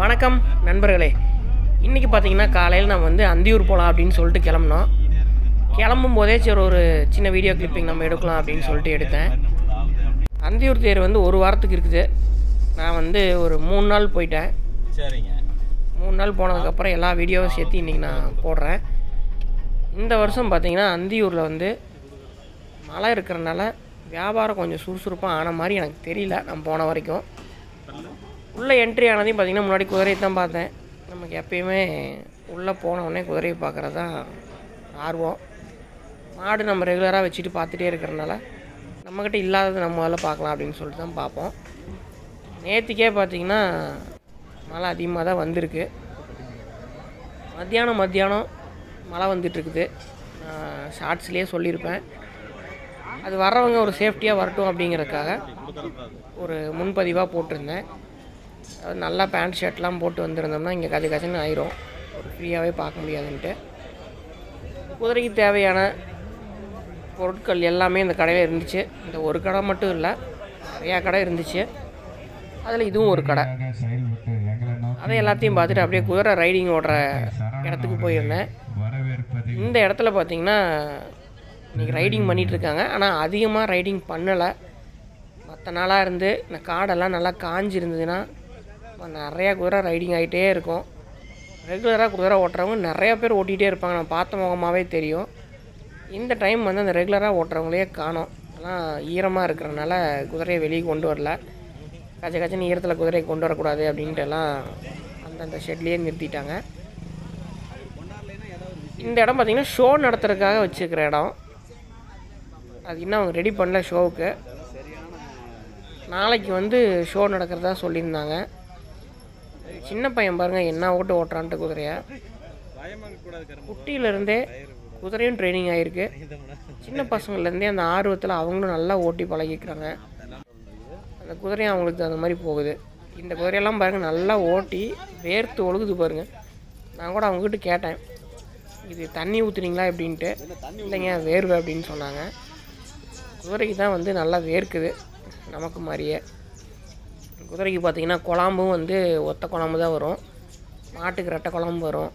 வணக்கம் நண்பர்களே. இன்றைக்கி பார்த்தீங்கன்னா காலையில் நான் வந்து அந்தியூர் போகலாம் அப்படின்னு சொல்லிட்டு கிளம்புனோம். கிளம்பும் போதே சரி ஒரு சின்ன வீடியோ கிளிப்பிங் நம்ம எடுக்கலாம் அப்படின்னு சொல்லிட்டு எடுத்தேன். அந்தியூர் தேர் வந்து ஒரு வாரத்துக்கு இருக்குது. நான் வந்து ஒரு மூணு நாள் போயிட்டேன். சரிங்க. மூணு நாள் போனதுக்கப்புறம் எல்லா வீடியோவும் சேர்த்து இன்றைக்கி நான் போடுறேன். இந்த வருஷம் பார்த்தீங்கன்னா அந்தியூரில் வந்து மழை இருக்கிறனால வியாபாரம் கொஞ்சம் சுறுசுறுப்பாக ஆன மாதிரி எனக்கு தெரியல. நான் போன வரைக்கும். உள்ளே என்ட்ரி ஆனதையும் பார்த்திங்கன்னா முன்னாடி குதிரையை தான் பார்த்தேன். நமக்கு எப்பயுமே உள்ளே போனவுடனே குதிரையை பார்க்குறது தான் ஆர்வம். மாடு நம்ம ரெகுலராக வச்சுட்டு பார்த்துட்டே இருக்கிறனால நம்மக்கிட்ட இல்லாதது நம்ம வேலை பார்க்கலாம் அப்படின்னு சொல்லிட்டு தான் பார்ப்போம். நேற்றுக்கே பார்த்தீங்கன்னா மழை அதிகமாக தான் வந்திருக்கு. மத்தியானம் மத்தியானம் மழை வந்துட்டுருக்குது. ஷார்ட்ஸ்லேயே சொல்லியிருப்பேன். அது வர்றவங்க ஒரு சேஃப்டியாக வரட்டும் அப்படிங்கிறதுக்காக ஒரு முன்பதிவாக போட்டிருந்தேன். நல்லா பேண்ட் ஷர்ட்லாம் போட்டு வந்திருந்தோம்னா இங்கே கதை கசன்னு ஆயிரும். ஃப்ரீயாகவே பார்க்க முடியாதுன்ட்டு. குதிரைக்கு தேவையான பொருட்கள் எல்லாமே இந்த கடையில் இருந்துச்சு. இந்த ஒரு கடை மட்டும் இல்லை நிறையா கடை இருந்துச்சு. அதில் இதுவும் ஒரு கடை. அதை எல்லாத்தையும் பார்த்துட்டு அப்படியே குதிரை ரைடிங் ஓடுற இடத்துக்கு போயிருந்தேன். இந்த இடத்துல பார்த்தீங்கன்னா இன்றைக்கி ரைடிங் பண்ணிகிட்டு இருக்காங்க. ஆனால் அதிகமாக ரைடிங் பண்ணலை. மற்ற நாளாக இருந்து இந்த காடெல்லாம் நல்லா காஞ்சிருந்ததுன்னா நிறையா குதிரை ரைடிங் ஆகிட்டே இருக்கும். ரெகுலராக குதிரை ஓட்டுறவங்க நிறையா பேர் ஓட்டிகிட்டே இருப்பாங்க. நான் பார்த்த முகமாகவே தெரியும். இந்த டைம் வந்து அந்த ரெகுலராக ஓட்டுறவங்களே காணும். ஆனால் ஈரமாக இருக்கிறனால குதிரையை வெளியே கொண்டு வரல. கச்ச கச்சன்னு ஈரத்தில் குதிரையை கொண்டு வரக்கூடாது அப்படின்ட்டு எல்லாம் அந்தந்த ஷெட்லேயே நிறுத்திட்டாங்க. இந்த இடம் பார்த்திங்கன்னா ஷோ நடத்துறதுக்காக வச்சுருக்கிற இடம். அது இன்னும் அவங்க ரெடி பண்ணல ஷோவுக்கு நாளைக்கு வந்து ஷோ நடக்கிறதா சொல்லியிருந்தாங்க. சின்ன பையன் பாருங்கள் என்ன ஓட்டு ஓட்டுறான்ட்டு குதிரையை. குட்டியிலேருந்தே குதிரையும் ட்ரைனிங் ஆகிருக்கு சின்ன பசங்கள்லேருந்தே அந்த ஆர்வத்தில் அவங்களும் நல்லா ஓட்டி பழகிக்கிறாங்க. அந்த குதிரையும் அவங்களுக்கு தகுந்த மாதிரி போகுது. இந்த குதிரையெல்லாம் பாருங்கள் நல்லா ஓட்டி வேர்த்து ஒழுகுது பாருங்கள் நான் கூட அவங்ககிட்ட கேட்டேன். இது தண்ணி ஊற்றுனீங்களா அப்படின்ட்டு இல்லைங்க வேர்வை அப்படின்னு சொன்னாங்க. குதிரைக்கு தான் வந்து நல்லா வேர்க்குது. நமக்கு மாதிரியே. குதிரைக்கு பார்த்திங்கன்னா குழம்பும் வந்து ஒத்த குழம்பு தான் வரும். மாட்டுக்கு ரெட்டை குழம்பு வரும்.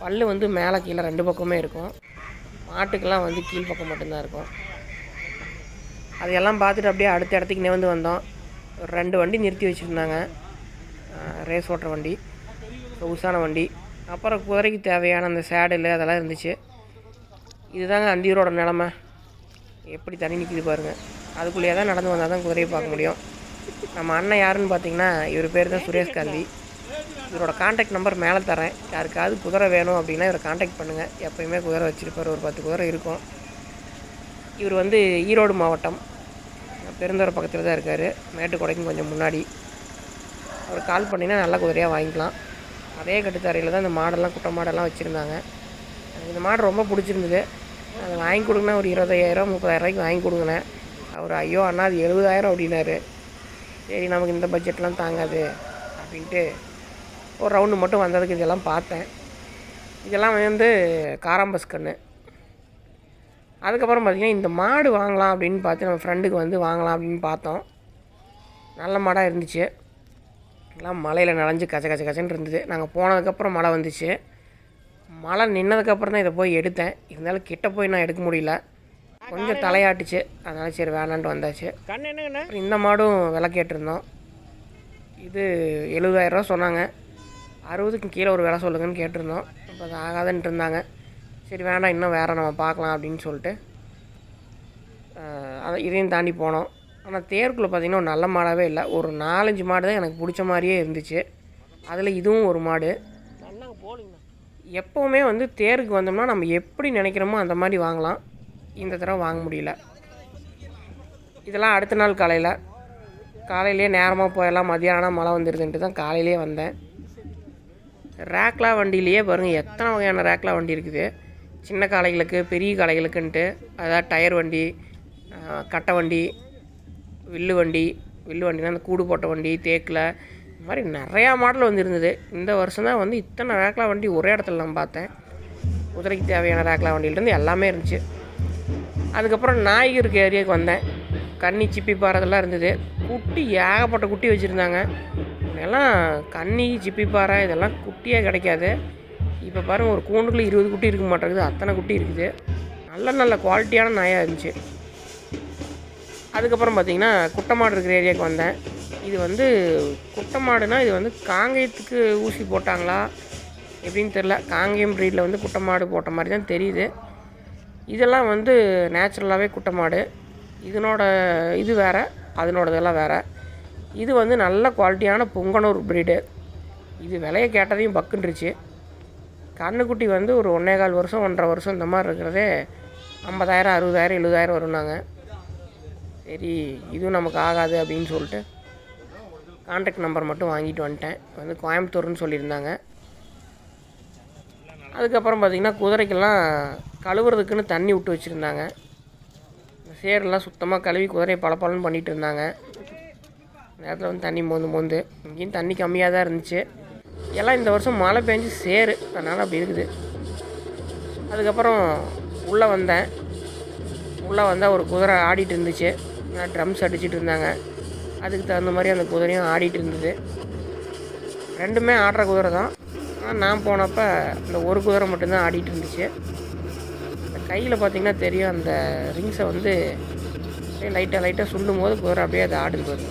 பல் வந்து மேலே கீழே ரெண்டு பக்கமே இருக்கும். மாட்டுக்கெல்லாம் வந்து கீழ் பக்கம் மட்டும்தான் இருக்கும். அதையெல்லாம் பார்த்துட்டு அப்படியே அடுத்த இடத்துக்கு வந்து வந்தோம். ஒரு ரெண்டு வண்டி நிறுத்தி வச்சுருந்தாங்க. ரேஸ் ஓட்டுற வண்டி. உசான வண்டி. அப்புறம் குதிரைக்கு தேவையான அந்த சேடல் அதெல்லாம் இருந்துச்சு. இதுதாங்க அந்தியூரோட நிலமை. எப்படி தண்ணி நிற்கிது பாருங்கள் அதுக்குள்ளேயே தான் நடந்து வந்தால் தான் குதிரையை பார்க்க முடியும். நம்ம அண்ணன் யாருன்னு பார்த்தீங்கன்னா இவர் பேர் தான் சுரேஷ் காந்தி. இவரோட காண்டாக்ட் நம்பர் மேலே தரேன். யாருக்காவது குதிரை வேணும் அப்படின்னா இவரை காண்டாக்ட் பண்ணுங்கள் எப்போயுமே குதிரை வச்சுருப்பார். ஒரு பத்து குதிரை இருக்கும். இவர் வந்து ஈரோடு மாவட்டம். பெருந்தோர பக்கத்தில் தான் இருக்கார். மேட்டுக்கொடைக்கும் கொஞ்சம் முன்னாடி. அவர் கால் பண்ணிங்கன்னா நல்ல குதிரையாக வாங்கிக்கலாம். அதே கட்டுத்தரையில் தான் இந்த மாடெல்லாம் குட்டை மாடெல்லாம் வச்சுருந்தாங்க. எனக்கு இந்த மாடு ரொம்ப பிடிச்சிருந்தது. அது வாங்கி கொடுங்கன்னா ஒரு இருபதாயிரம் முப்பதாயிரரூவாய்க்கு வாங்கி கொடுங்கண்ணே அவர் ஐயோ அண்ணா அது எழுபதாயிரம் அப்படின்னாரு. சரி நமக்கு இந்த பட்ஜெட்லாம் தாங்காது அப்படின்ட்டு ஒரு ரவுண்டு மட்டும் வந்ததுக்கு இதெல்லாம் பார்த்தேன். இதெல்லாம் வந்து காராம்பஸ் கன்று அதுக்கப்புறம் பார்த்திங்கன்னா இந்த மாடு வாங்கலாம் அப்படின்னு பார்த்து நம்ம ஃப்ரெண்டுக்கு வந்து வாங்கலாம் அப்படின்னு பார்த்தோம். நல்ல மாடாக இருந்துச்சு. எல்லாம் மலையில் நனைஞ்சு கச்ச கச்ச கச்சன்னு இருந்தது. நாங்கள் போனதுக்கப்புறம் மழை வந்துச்சு. மழை நின்னதுக்கப்புறம் தான் இதை போய் எடுத்தேன். இருந்தாலும் கிட்ட போய் நான் எடுக்க முடியல. கொஞ்சம் தலையாட்டுச்சு. அதனால் சரி வேணான்ட்டு வந்தாச்சு. இந்த மாடும் விலை கேட்டிருந்தோம். இது எழுபதாயிரரூவா சொன்னாங்க. அறுபதுக்கு கீழே ஒரு விலை சொல்லுங்கன்னு கேட்டிருந்தோம். அப்போ அது ஆகாதுன்ட்டு இருந்தாங்க. சரி வேண்டாம் இன்னும் வேறு நம்ம பார்க்கலாம் அப்படின்னு சொல்லிட்டு அதை இதையும் தாண்டி போனோம். ஆனால் தேருக்குள்ளே பார்த்திங்கன்னா ஒரு நல்ல மாடாகவே இல்லை. ஒரு நாலஞ்சு மாடு தான் எனக்கு பிடிச்ச மாதிரியே இருந்துச்சு. அதில் இதுவும் ஒரு மாடு. எப்போவுமே வந்து தேருக்கு வந்தோம்னா நம்ம எப்படி நினைக்கிறோமோ அந்த மாதிரி வாங்கலாம். இந்த தடவை வாங்க முடியல. இதெல்லாம் அடுத்த நாள் காலையில். காலையிலேயே நேரமாக போயெல்லாம் மதியானம் மழை வந்துடுதுன்ட்டு தான் காலையிலேயே வந்தேன். ரேக்லா வண்டியிலேயே பாருங்கள் எத்தனை வகையான ரேக்லா வண்டி இருக்குது. சின்ன காளைகளுக்கு பெரிய காளைகளுக்குன்ட்டு அதாவது டயர் வண்டி கட்டை வண்டி வில்லு வண்டி வில்லு வண்டினா அந்த கூடு போட்ட வண்டி தேக்கில் இந்த மாதிரி நிறையா மாடல் வந்துருந்தது இந்த வருஷம் தான் வந்து இத்தனை ரேக்லா வண்டி ஒரே இடத்துல நான் பார்த்தேன். குதிரைக்கு தேவையான ரேக்லா வண்டியிலேருந்து எல்லாமே இருந்துச்சு. அதுக்கப்புறம் நாய்கருக்கு ஏரியாவுக்கு வந்தேன். கன்னி சிப்பி பாறதெல்லாம் இருந்தது. குட்டி ஏகப்பட்ட குட்டி வச்சுருந்தாங்க. இதெல்லாம் கன்னி சிப்பிப்பாறை இதெல்லாம் குட்டியாக கிடைக்காது. இப்போ பாருங்கள் ஒரு கூண்டுக்குள்ளே இருபது குட்டி இருக்க மாட்டேங்குது. அத்தனை குட்டி இருக்குது. நல்ல நல்ல குவாலிட்டியான நாயாக இருந்துச்சு. அதுக்கப்புறம் பார்த்தீங்கன்னா குட்டமாடு இருக்கிற ஏரியாவுக்கு வந்தேன். இது வந்து குட்டமாடுனா இது வந்து காங்கேயத்துக்கு ஊசி போட்டாங்களா? எப்படின்னு தெரில காங்கேயம் ப்ரீடில் வந்து குட்டமாடு போட்ட மாதிரி தான் தெரியுது. இதெல்லாம் வந்து நேச்சுரலாகவே குட்டமாடு. இதனோட இது வேறு அதனோடதெல்லாம் வேறு. இது வந்து நல்ல குவாலிட்டியான பொங்கனூர் ப்ரீடு இது விலையை கேட்டதையும் பக்குன்றுச்சு. கண்ணுக்குட்டி வந்து ஒரு ஒன்றே கால் வருஷம் ஒன்றரை வருஷம் இந்த மாதிரி இருக்கிறதே ஐம்பதாயிரம் அறுபதாயிரம் எழுபதாயிரம் வரும்னாங்க. சரி இதுவும் நமக்கு ஆகாது அப்படின்னு சொல்லிட்டு கான்டாக்ட் நம்பர் மட்டும் வாங்கிட்டு வந்துட்டேன். வந்து கோயம்புத்தூர்னு சொல்லியிருந்தாங்க. அதுக்கப்புறம் பார்த்திங்கன்னா குதிரைக்கெல்லாம் கழுவுறதுக்குன்னு தண்ணி விட்டு வச்சுருந்தாங்க. இந்த சேரெல்லாம் சுத்தமாக கழுவி குதிரையை பளபளன்னு பண்ணிகிட்டு இருந்தாங்க நேரத்தில் வந்து தண்ணி மோந்து மோந்து இங்கேயும் தண்ணி கம்மியாக தான் இருந்துச்சு. எல்லாம் இந்த வருஷம் மழை பெஞ்சு சேரு அதனால் அப்படி இருக்குது. அதுக்கப்புறம் உள்ளே வந்தேன். உள்ளே வந்தால் ஒரு குதிரை ஆடிட்டு இருந்துச்சு. நான் ட்ரம்ஸ் அடிச்சுட்டு இருந்தாங்க. அதுக்கு தகுந்த மாதிரி அந்த குதிரையும் ஆடிட்டு இருந்தது. ரெண்டுமே ஆடுற குதிரை தான். ஆனால் நான் போனப்போ அந்த ஒரு குதிரை மட்டும்தான் ஆடிட்டு இருந்துச்சு. கையில் பார்த்தீங்கன்னா தெரியும் அந்த ரிங்ஸை வந்து அப்படியே லைட்டாக லைட்டாக சுண்டும் போது குதிரை அப்படியே அது ஆடுது போகுது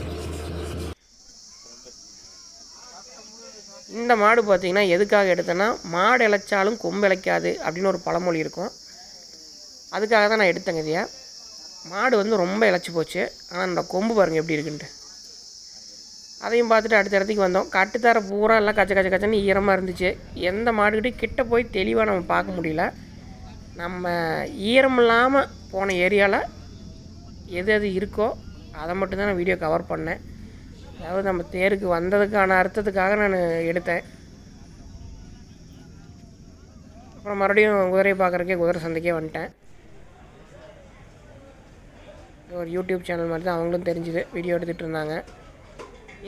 இந்த மாடு பார்த்தீங்கன்னா எதுக்காக எடுத்தேன்னா மாடு இழைச்சாலும் கொம்பு இழைக்காது அப்படின்னு ஒரு பழமொழி இருக்கும். அதுக்காக தான் நான் எடுத்தேங்க இதையா மாடு வந்து ரொம்ப இழைச்சி போச்சு. ஆனால் அந்த கொம்பு பாருங்கள் எப்படி இருக்குன்ட்டு. அதையும் பார்த்துட்டு அடுத்த இடத்துக்கு வந்தோம். கட்டுத்தர பூரா எல்லாம் கச்ச கச்ச கச்சன்னு ஈரமாக இருந்துச்சு. எந்த மாடுக்கிட்டையும் கிட்ட போய் தெளிவாக நம்ம பார்க்க முடியல. நம்ம ஈரம் இல்லாமல் போன ஏரியாவில் எது எது இருக்கோ அதை மட்டும்தான் நான் வீடியோ கவர் பண்ணேன். அதாவது நம்ம தேருக்கு வந்ததுக்கான அர்த்தத்துக்காக நான் எடுத்தேன். அப்புறம் மறுபடியும் குதிரையை பார்க்குறக்கே குதிரை சந்தைக்கே வந்துட்டேன். ஒரு யூடியூப் சேனல் மாதிரி தான் அவங்களும் தெரிஞ்சுது வீடியோ எடுத்துகிட்டு இருந்தாங்க.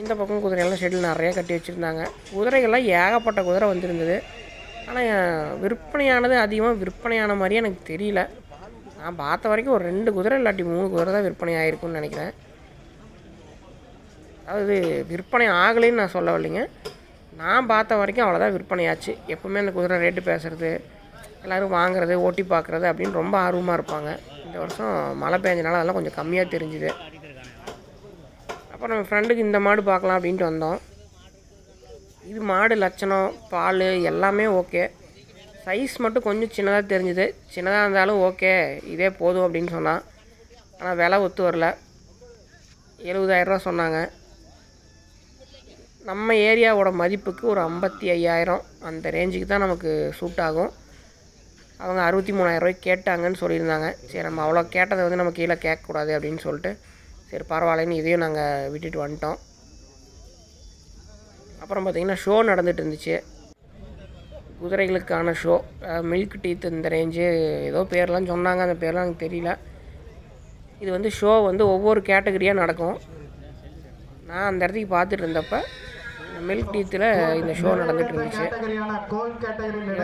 இந்த பக்கம் குதிரையெல்லாம் ஷெட்டில் நிறையா கட்டி வச்சுருந்தாங்க. குதிரைகள்லாம் ஏகப்பட்ட குதிரை வந்திருந்தது. ஆனால் விற்பனையானது அதிகமாக விற்பனையான மாதிரியே எனக்கு தெரியல. நான் பார்த்த வரைக்கும் ஒரு ரெண்டு குதிரை இல்லாட்டி மூணு குதிரை தான் விற்பனை ஆகிருக்குன்னு நினைக்கிறேன். அதாவது விற்பனை ஆகலைன்னு நான் சொல்ல வரலைங்க நான் பார்த்த வரைக்கும் அவ்வளோதான் விற்பனை ஆச்சு. எப்போவுமே அந்த குதிரை ரேட்டு பேசுகிறது எல்லோரும் வாங்குறது ஓட்டி பார்க்குறது அப்படின்னு ரொம்ப ஆர்வமாக இருப்பாங்க. இந்த வருஷம் மழை பெஞ்சனால அதெல்லாம் கொஞ்சம் கம்மியாக தெரிஞ்சுது. அப்புறம் நம்ம ஃப்ரெண்டுக்கு இந்த மாடு பார்க்கலாம் அப்படின்ட்டு வந்தோம். இது மாடு லட்சணம் பால் எல்லாமே ஓகே. சைஸ் மட்டும் கொஞ்சம் சின்னதாக தெரிஞ்சுது. சின்னதாக இருந்தாலும் ஓகே. இதே போதும் அப்படின்னு சொன்னான். ஆனால் விலை ஒத்து வரல. எழுபதாயிரரூவா சொன்னாங்க. நம்ம ஏரியாவோட மதிப்புக்கு ஒரு ஐம்பத்தி ஐயாயிரம். அந்த ரேஞ்சுக்கு தான் நமக்கு சூட் ஆகும். அவங்க அறுபத்தி மூணாயிரரூவாய்க்கு கேட்டாங்கன்னு சொல்லியிருந்தாங்க. சரி நம்ம அவ்வளோ கேட்டதை வந்து நம்ம கீழே கேட்கக்கூடாது அப்படின்னு சொல்லிட்டு. சரி பரவாயில்லன்னு இதையும் நாங்கள் விட்டுட்டு வந்துட்டோம். அப்புறம் பார்த்திங்கன்னா ஷோ நடந்துட்டு இருந்துச்சு. குதிரைகளுக்கான ஷோ மில்க் டீத் இந்த ரேஞ்சு ஏதோ பேர்லாம் சொன்னாங்க அந்த பேர்லாம் எனக்கு தெரியல. இது வந்து ஷோ வந்து ஒவ்வொரு கேட்டகரியாக நடக்கும். நான் அந்த இடத்துக்கு பார்த்துட்டு இருந்தப்போ மில்க் டீத்தில் இந்த ஷோ நடந்துட்டு இருந்துச்சு.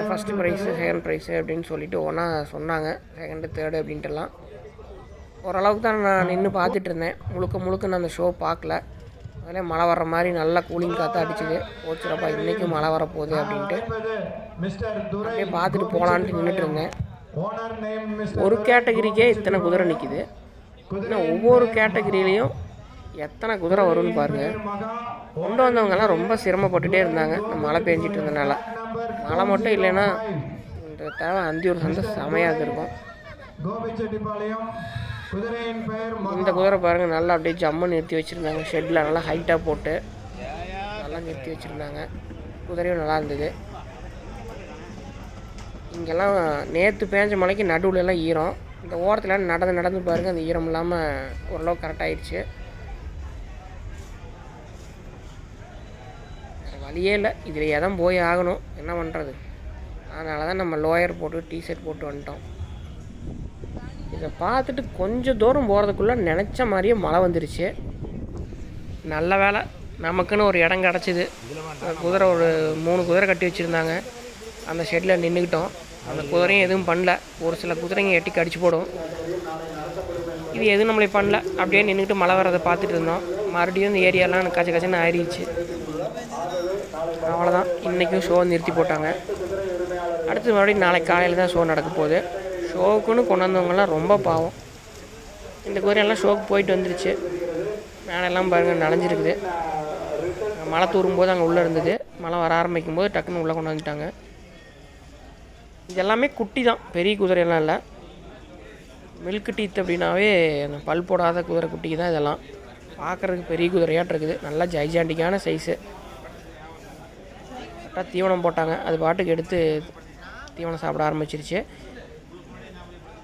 ஃபஸ்ட்டு ப்ரைஸு செகண்ட் ப்ரைஸு அப்படின்னு சொல்லிட்டு ஒன்றா சொன்னாங்க. செகண்டு தேர்டு அப்படின்ட்டுலாம். ஓரளவுக்கு தான் நான் நின்று பார்த்துட்டு இருந்தேன். முழுக்க முழுக்க நான் அந்த ஷோ பார்க்கல. அதிலே மழை வர்ற மாதிரி நல்லா கூலிங் காற்று அடிச்சுது. போச்சுரப்பா இன்றைக்கும் மழை வரப்போகுது அப்படின்ட்டு. அப்படியே பார்த்துட்டு போகலான்ட்டு நின்றுட்டு இருந்தேன். ஒரு கேட்டகிரிக்கே இத்தனை குதிரை நிற்கிது இன்னும் ஒவ்வொரு கேட்டகிரிலையும் எத்தனை குதிரை வரும்னு பாருங்கள் கொண்டு வந்தவங்கெல்லாம் ரொம்ப சிரமப்பட்டுட்டே இருந்தாங்க மழை பெஞ்சிட்டு இருந்தனால. மழை மட்டும் இல்லைன்னா இந்த தேவை அந்தியூர் சந்தை செமையாக இருக்கும் இந்த குதிரை பாருங்கள் நல்லா அப்படியே ஜம்மு நிறுத்தி வச்சுருந்தாங்க. ஷெட்டில் நல்லா ஹைட்டாக போட்டு நல்லா நிறுத்தி வச்சுருந்தாங்க. குதிரையும் நல்லா இருந்தது. இங்கெல்லாம் நேற்று பேஞ்ச மலைக்கு நடுவில் எல்லாம் ஈரம். இந்த ஓரத்தில் நடந்து நடந்து பாருங்கள் அந்த ஈரம் இல்லாமல் ஓரளவுக்கு கரெக்டாகிடுச்சு வேறு வழியே இல்லை. இதில் தான் போய் ஆகணும். என்ன பண்ணுறது அதனால தான் நம்ம லோயர் போட்டு டிஷர்ட் போட்டு வந்துட்டோம். இதை பார்த்துட்டு கொஞ்சம் தூரம் போகிறதுக்குள்ளே நினச்ச மாதிரியே மழை வந்துருச்சு. நல்ல வேலை நமக்குன்னு ஒரு இடம் கிடச்சிது. குதிரை ஒரு மூணு குதிரை கட்டி வச்சுருந்தாங்க. அந்த ஷெட்டில் நின்றுக்கிட்டோம் அந்த குதிரையும் எதுவும் பண்ணல. ஒரு சில குதிரைங்க எட்டி கடிச்சு போடும். இது எதுவும் நம்மளை பண்ணல. அப்படியே நின்றுக்கிட்டு மழை வரதை பார்த்துட்டு இருந்தோம். மறுபடியும் இந்த ஏரியாலாம் எனக்கு கச்ச கச்சன்னு ஆயிடுச்சு அவ்வளோதான் இன்றைக்கும் ஷோ நிறுத்தி போட்டாங்க. அடுத்து மறுபடியும் நாளைக்கு காலையில் தான் ஷோ நடக்க போகுது. ஷோக்குன்னு கொண்டு வந்தவங்கலாம் ரொம்ப பாவம். இந்த குதிரையெல்லாம் ஷோக்கு போயிட்டு வந்துருச்சு. மேலெல்லாம் பாருங்கள் நனைஞ்சிருக்குது. மழை தூரும் போது அங்கே உள்ளே இருந்தது. மழை வர ஆரம்பிக்கும் போது டக்குன்னு உள்ளே கொண்டு வந்துட்டாங்க. இது எல்லாமே குட்டி தான் பெரிய குதிரையெல்லாம் இல்லை. மில்க் டீத் அப்படின்னாவே அந்த பல் போடாத குதிரை குட்டிக்கு தான் இதெல்லாம். பார்க்குறதுக்கு பெரிய குதிரையாட்டு இருக்குது. நல்லா ஜைஜாண்டிக்கான சைஸு கரெக்டாக தீவனம் போட்டாங்க. அது பாட்டுக்கு எடுத்து தீவனம் சாப்பிட ஆரம்பிச்சிருச்சு.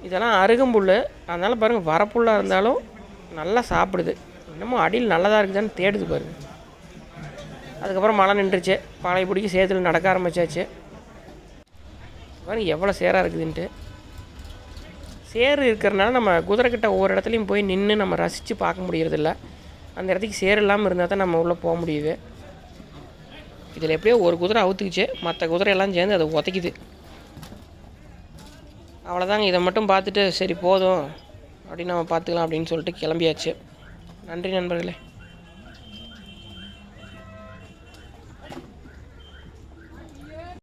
இதெல்லாம் அருகம்புல். அதனால் பாருங்கள் வரப்புல்லாக இருந்தாலும் நல்லா சாப்பிடுது. இன்னமும் அடியில் நல்லதாக இருக்குதான்னு தேடுது பாருங்கள் அதுக்கப்புறம் மழை நின்றுச்சு. பழைய பிடிக்கி சேத்துல நடக்க ஆரம்பிச்சாச்சு. பாருங்கள் எவ்வளோ சேராக இருக்குதுன்ட்டு. சேர் இருக்கிறனால நம்ம குதிரைக்கிட்ட ஒவ்வொரு இடத்துலையும் போய் நின்று நம்ம ரசித்து பார்க்க முடியறதில்ல. அந்த இடத்துக்கு சேர் இல்லாமல் இருந்தால் தான் நம்ம உள்ளே போக முடியுது. இதில் எப்படியோ ஒரு குதிரை அவுத்துக்குச்சு. மற்ற குதிரையெல்லாம் சேர்ந்து அதை உதைக்குது. அவ்வளோதாங்க இதை மட்டும் பார்த்துட்டு சரி போதும். அப்படின்னு நம்ம பார்த்துக்கலாம் அப்படின்னு சொல்லிட்டு கிளம்பியாச்சு. நன்றி நண்பர்களே.